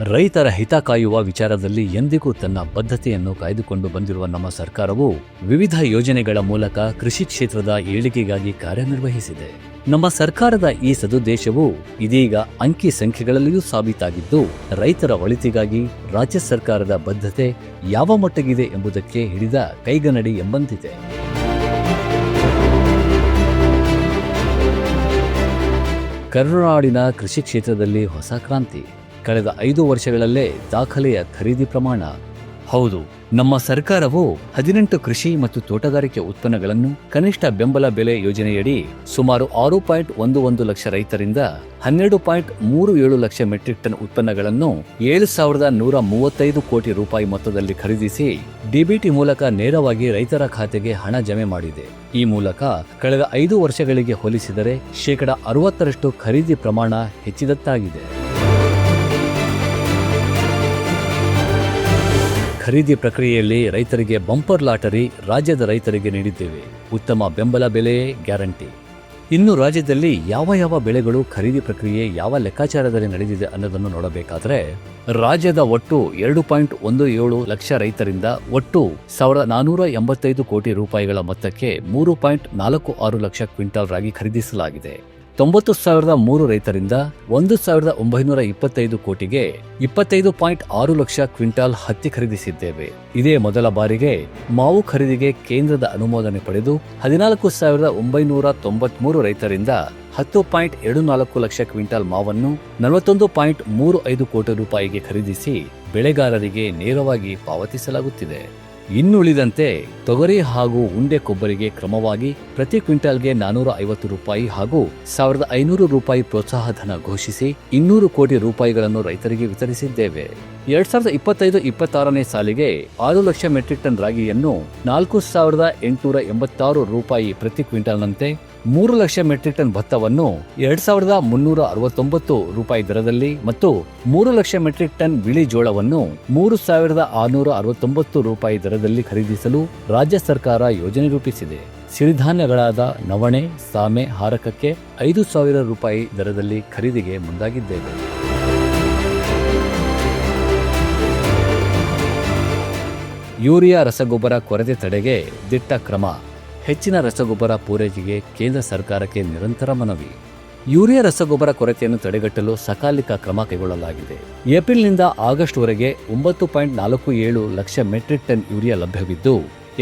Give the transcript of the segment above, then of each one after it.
ರೈತರ ಹಿತ ಕಾಯುವ ವಿಚಾರದಲ್ಲಿ ಎಂದಿಗೂ ತನ್ನ ಬದ್ಧತೆಯನ್ನು ಕಾಯ್ದುಕೊಂಡು ಬಂದಿರುವ ನಮ್ಮ ಸರ್ಕಾರವು ವಿವಿಧ ಯೋಜನೆಗಳ ಮೂಲಕ ಕೃಷಿ ಕ್ಷೇತ್ರದ ಏಳಿಗೆಗಾಗಿ ಕಾರ್ಯನಿರ್ವಹಿಸಿದೆ. ನಮ್ಮ ಸರ್ಕಾರದ ಈ ಸದುದ್ದೇಶವು ಇದೀಗ ಅಂಕಿ ಸಂಖ್ಯೆಗಳಲ್ಲಿಯೂ ಸಾಬೀತಾಗಿದ್ದು, ರೈತರ ಒಳಿತಿಗಾಗಿ ರಾಜ್ಯ ಸರ್ಕಾರದ ಬದ್ಧತೆ ಯಾವ ಮಟ್ಟಗಿದೆ ಎಂಬುದಕ್ಕೆ ಹಿಡಿದ ಕೈಗನ್ನಡಿ ಎಂಬಂತಿದೆ. ಕರುನಾಡಿನ ಕೃಷಿ ಕ್ಷೇತ್ರದಲ್ಲಿ ಹೊಸ ಕ್ರಾಂತಿ. ಕಳೆದ ಐದು ವರ್ಷಗಳಲ್ಲೇ ದಾಖಲೆಯ ಖರೀದಿ ಪ್ರಮಾಣ. ಹೌದು, ನಮ್ಮ ಸರ್ಕಾರವು ಹದಿನೆಂಟು ಕೃಷಿ ಮತ್ತು ತೋಟಗಾರಿಕೆ ಉತ್ಪನ್ನಗಳನ್ನು ಕನಿಷ್ಠ ಬೆಂಬಲ ಬೆಲೆ ಯೋಜನೆಯಡಿ ಸುಮಾರು ಆರು ಪಾಯಿಂಟ್ ಒಂದು ಒಂದು ಲಕ್ಷ ರೈತರಿಂದ ಹನ್ನೆರಡು ಪಾಯಿಂಟ್ ಮೂರು ಏಳು ಲಕ್ಷ ಮೆಟ್ರಿಕ್ ಟನ್ ಉತ್ಪನ್ನಗಳನ್ನು ಏಳು ಸಾವಿರದ ನೂರ ಮೂವತ್ತೈದು ಕೋಟಿ ರೂಪಾಯಿ ಮೊತ್ತದಲ್ಲಿ ಖರೀದಿಸಿ ಡಿಬಿಟಿ ಮೂಲಕ ನೇರವಾಗಿ ರೈತರ ಖಾತೆಗೆ ಹಣ ಜಮೆ ಮಾಡಿದೆ. ಈ ಮೂಲಕ ಕಳೆದ ಐದು ವರ್ಷಗಳಿಗೆ ಹೋಲಿಸಿದರೆ ಶೇಕಡ ಅರವತ್ತರಷ್ಟು ಖರೀದಿ ಪ್ರಮಾಣ ಹೆಚ್ಚಿದತ್ತಾಗಿದೆ ಖರೀದಿ ಪ್ರಕ್ರಿಯೆಯಲ್ಲಿ ರೈತರಿಗೆ ಬಂಪರ್ ಲಾಟರಿ ರಾಜ್ಯದ ರೈತರಿಗೆ ನೀಡಿದ್ದೇವೆ. ಉತ್ತಮ ಬೆಂಬಲ ಬೆಲೆ ಗ್ಯಾರಂಟಿ. ಇನ್ನು ರಾಜ್ಯದಲ್ಲಿ ಯಾವ ಯಾವ ಬೆಳೆಗಳು ಖರೀದಿ ಪ್ರಕ್ರಿಯೆ ಯಾವ ಲೆಕ್ಕಾಚಾರದಲ್ಲಿ ನಡೆದಿದೆ ಅನ್ನೋದನ್ನು ನೋಡಬೇಕಾದ್ರೆ, ರಾಜ್ಯದ ಒಟ್ಟು ಎರಡು ಪಾಯಿಂಟ್ ಒಂದು ಏಳು ಲಕ್ಷ ರೈತರಿಂದ ಒಟ್ಟು ಸಾವಿರದ ನಾನೂರ ಎಂಬತ್ತೈದು ಕೋಟಿ ರೂಪಾಯಿಗಳ ಮೊತ್ತಕ್ಕೆ ಮೂರು ಪಾಯಿಂಟ್ ನಾಲ್ಕು ಆರು ಲಕ್ಷ ಕ್ವಿಂಟಾಲ್ ರಾಗಿ ಖರೀದಿಸಲಾಗಿದೆ. ತೊಂಬತ್ತು ಸಾವಿರದ ಮೂರು ರೈತರಿಂದ ಒಂದು ಸಾವಿರದ ಒಂಬೈನೂರ ಇಪ್ಪತ್ತೈದು ಕೋಟಿಗೆ ಇಪ್ಪತ್ತೈದು ಪಾಯಿಂಟ್ ಆರು ಲಕ್ಷ ಕ್ವಿಂಟಾಲ್ ಹತ್ತಿ ಖರೀದಿಸಿದ್ದೇವೆ. ಇದೇ ಮೊದಲ ಬಾರಿಗೆ ಮಾವು ಖರೀದಿಗೆ ಕೇಂದ್ರದ ಅನುಮೋದನೆ ಪಡೆದು ಹದಿನಾಲ್ಕು ಸಾವಿರದ ಒಂಬೈನೂರ ತೊಂಬತ್ಮೂರು ರೈತರಿಂದ ಹತ್ತು ಪಾಯಿಂಟ್ ಎರಡು ನಾಲ್ಕು ಲಕ್ಷ ಕ್ವಿಂಟಾಲ್ ಮಾವನ್ನು ನಲವತ್ತೊಂದು ಪಾಯಿಂಟ್ ಮೂರು ಐದು ಕೋಟಿ ರೂಪಾಯಿಗೆ ಖರೀದಿಸಿ ಬೆಳೆಗಾರರಿಗೆ ನೇರವಾಗಿ ಪಾವತಿಸಲಾಗುತ್ತಿದೆ. ಇನ್ನುಳಿದಂತೆ ತೊಗರಿ ಹಾಗೂ ಉಂಡೆ ಕೊಬ್ಬರಿಗೆ ಕ್ರಮವಾಗಿ ಪ್ರತಿ ಕ್ವಿಂಟಾಲ್ಗೆ ನಾನೂರ ಐವತ್ತು ರೂಪಾಯಿ ಹಾಗೂ ಸಾವಿರದ ಐನೂರು ರೂಪಾಯಿ ಪ್ರೋತ್ಸಾಹ ಧನ ಘೋಷಿಸಿ ಇನ್ನೂರು ಕೋಟಿ ರೂಪಾಯಿಗಳನ್ನು ರೈತರಿಗೆ ವಿತರಿಸಿದ್ದೇವೆ. ಎರಡ್ ಸಾವಿರದ ಇಪ್ಪತ್ತೈದು ಇಪ್ಪತ್ತಾರನೇ ಸಾಲಿಗೆ ಆರು ಲಕ್ಷ ಮೆಟ್ರಿಕ್ ಟನ್ ರಾಗಿಯನ್ನು ನಾಲ್ಕು ಸಾವಿರದ ಎಂಟುನೂರ ಎಂಬತ್ತಾರು ರೂಪಾಯಿ ಪ್ರತಿ ಕ್ವಿಂಟಾಲ್ನಂತೆ ಮೂರು ಲಕ್ಷ ಮೆಟ್ರಿಕ್ ಟನ್ ಭತ್ತವನ್ನು ಎರಡ್ ಸಾವಿರದ ಮುನ್ನೂರ ಅರವತ್ತೊಂಬತ್ತು ರೂಪಾಯಿ ದರದಲ್ಲಿ ಮತ್ತು ಮೂರು ಲಕ್ಷ ಮೆಟ್ರಿಕ್ ಟನ್ ಬಿಳಿ ಜೋಳವನ್ನು ಮೂರು ಸಾವಿರದ ಆರುನೂರ ಅರವತ್ತೊಂಬತ್ತು ರೂಪಾಯಿ ದರದಲ್ಲಿ ಖರೀದಿಸಲು ರಾಜ್ಯ ಸರ್ಕಾರ ಯೋಜನೆ ರೂಪಿಸಿದೆ. ಸಿರಿಧಾನ್ಯಗಳಾದ ನವಣೆ, ಸಾಮೆ ಹಾರಕಕ್ಕೆ ಐದು ಸಾವಿರ ರೂಪಾಯಿ ದರದಲ್ಲಿ ಖರೀದಿಗೆ ಮುಂದಾಗಿದ್ದೇವೆ. ಯೂರಿಯಾ ರಸಗೊಬ್ಬರ ಕೊರತೆ ತಡೆಗೆ ದಿಟ್ಟ ಕ್ರಮ. ಹೆಚ್ಚಿನ ರಸಗೊಬ್ಬರ ಪೂರೈಕೆಗೆ ಕೇಂದ್ರ ಸರ್ಕಾರಕ್ಕೆ ನಿರಂತರ ಮನವಿ. ಯೂರಿಯಾ ರಸಗೊಬ್ಬರ ಕೊರತೆಯನ್ನು ತಡೆಗಟ್ಟಲು ಸಕಾಲಿಕ ಕ್ರಮ ಕೈಗೊಳ್ಳಲಾಗಿದೆ. ಏಪ್ರಿಲ್ನಿಂದ ಆಗಸ್ಟ್ವರೆಗೆ ಒಂಬತ್ತು ಪಾಯಿಂಟ್ ನಾಲ್ಕು ಏಳು ಲಕ್ಷ ಮೆಟ್ರಿಕ್ ಟನ್ ಯೂರಿಯಾ ಲಭ್ಯವಿದ್ದು,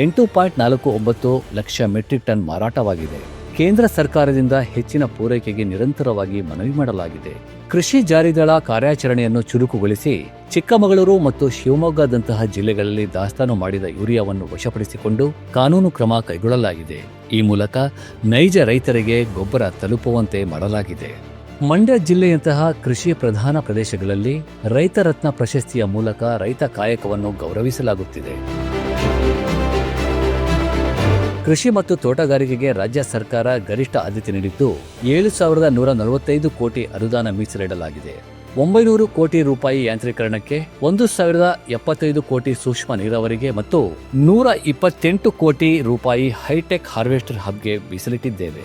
ಎಂಟು ಪಾಯಿಂಟ್ ನಾಲ್ಕು ಒಂಬತ್ತು ಲಕ್ಷ ಮೆಟ್ರಿಕ್ ಟನ್ ಮಾರಾಟವಾಗಿದೆ. ಕೇಂದ್ರ ಸರ್ಕಾರದಿಂದ ಹೆಚ್ಚಿನ ಪೂರೈಕೆಗೆ ನಿರಂತರವಾಗಿ ಮನವಿ ಮಾಡಲಾಗಿದೆ. ಕೃಷಿ ಜಾರಿದಳ ಕಾರ್ಯಾಚರಣೆಯನ್ನು ಚುರುಕುಗೊಳಿಸಿ ಚಿಕ್ಕಮಗಳೂರು ಮತ್ತು ಶಿವಮೊಗ್ಗದಂತಹ ಜಿಲ್ಲೆಗಳಲ್ಲಿ ದಾಸ್ತಾನು ಮಾಡಿದ ಯೂರಿಯಾವನ್ನು ವಶಪಡಿಸಿಕೊಂಡು ಕಾನೂನು ಕ್ರಮ ಕೈಗೊಳ್ಳಲಾಗಿದೆ. ಈ ಮೂಲಕ ನೈಜ ರೈತರಿಗೆ ಗೊಬ್ಬರ ತಲುಪುವಂತೆ ಮಾಡಲಾಗಿದೆ. ಮಂಡ್ಯ ಜಿಲ್ಲೆಯಂತಹ ಕೃಷಿ ಪ್ರಧಾನ ಪ್ರದೇಶಗಳಲ್ಲಿ ರೈತರತ್ನ ಪ್ರಶಸ್ತಿಯ ಮೂಲಕ ರೈತ ಕಾಯಕವನ್ನು ಗೌರವಿಸಲಾಗುತ್ತಿದೆ. ಕೃಷಿ ಮತ್ತು ತೋಟಗಾರಿಕೆಗೆ ರಾಜ್ಯ ಸರ್ಕಾರ ಗರಿಷ್ಠ ಆದ್ಯತೆ ನೀಡಿದ್ದು ಏಳು ಸಾವಿರದ ನೂರ ನಲವತ್ತೈದು ಕೋಟಿ ಅನುದಾನ ಮೀಸಲಿಡಲಾಗಿದೆ. ಒಂಬೈನೂರು ಕೋಟಿ ರೂಪಾಯಿ ಯಾಂತ್ರೀಕರಣಕ್ಕೆ ಒಂದು ಸಾವಿರದ ಎಪ್ಪತ್ತೈದು ಕೋಟಿ ಸೂಕ್ಷ್ಮ ನೀರಾವರಿಗೆ ಮತ್ತು ನೂರ ಇಪ್ಪತ್ತೆಂಟು ಕೋಟಿ ರೂಪಾಯಿ ಹೈಟೆಕ್ ಹಾರ್ವೆಸ್ಟರ್ ಹಬ್ಗೆ ಮೀಸಲಿಟ್ಟಿದ್ದೇವೆ.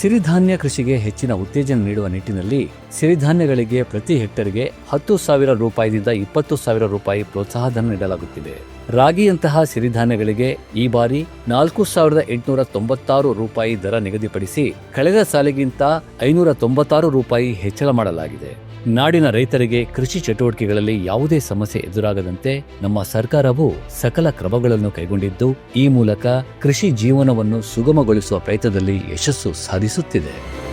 ಸಿರಿಧಾನ್ಯ ಕೃಷಿಗೆ ಹೆಚ್ಚಿನ ಉತ್ತೇಜನ ನೀಡುವ ನಿಟ್ಟಿನಲ್ಲಿ ಸಿರಿಧಾನ್ಯಗಳಿಗೆ ಪ್ರತಿ ಹೆಕ್ಟರ್ಗೆ ಹತ್ತು ಸಾವಿರ ರೂಪಾಯಿದಿಂದ ಇಪ್ಪತ್ತು ಸಾವಿರ ರೂಪಾಯಿ ಪ್ರೋತ್ಸಾಹಧನ ನೀಡಲಾಗುತ್ತಿದೆ. ರಾಗಿಯಂತಹ ಸಿರಿಧಾನ್ಯಗಳಿಗೆ ಈ ಬಾರಿ ನಾಲ್ಕು ಸಾವಿರದ ಎಂಟುನೂರ ತೊಂಬತ್ತಾರು ರೂಪಾಯಿ ದರ ನಿಗದಿಪಡಿಸಿ ಕಳೆದ ಸಾಲಿಗಿಂತ ಐನೂರ ತೊಂಬತ್ತಾರು ರೂಪಾಯಿ ಹೆಚ್ಚಳ ಮಾಡಲಾಗಿದೆ. ನಾಡಿನ ರೈತರಿಗೆ ಕೃಷಿ ಚಟುವಟಿಕೆಗಳಲ್ಲಿ ಯಾವುದೇ ಸಮಸ್ಯೆ ಎದುರಾಗದಂತೆ ನಮ್ಮ ಸರ್ಕಾರವು ಸಕಲ ಕ್ರಮಗಳನ್ನು ಕೈಗೊಂಡಿದ್ದು, ಈ ಮೂಲಕ ಕೃಷಿ ಜೀವನವನ್ನು ಸುಗಮಗೊಳಿಸುವ ಪ್ರಯತ್ನದಲ್ಲಿ ಯಶಸ್ಸು ಸಾಧಿಸುತ್ತಿದೆ.